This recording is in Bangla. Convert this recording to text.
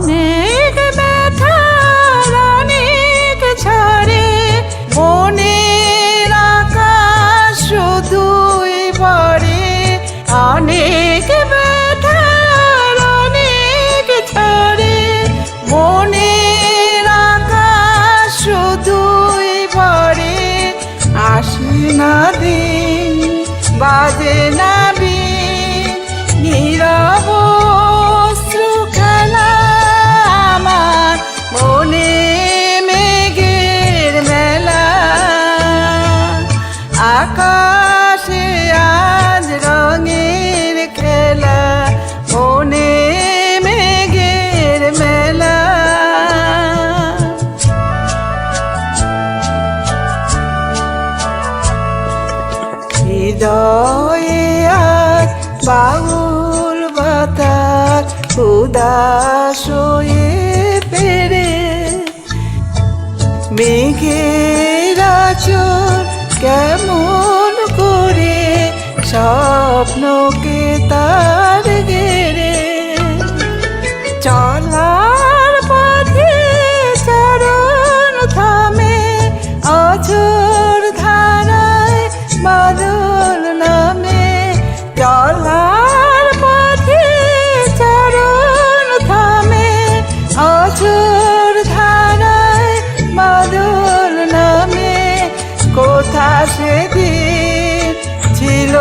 অনেক ব্যথার অনেক ঝরে মনের আকাশ শুধুই ভরে। অনেক ব্যথার অনেক ঝরে মনের আকাশ শুধুই ভরে। আসে না দিন, বাজে না হৃদয়ে আর বাউল বাতার উদাস পেরে মেঘেরা চোর কেমন করে স্বপ্ন সেদিন ছিল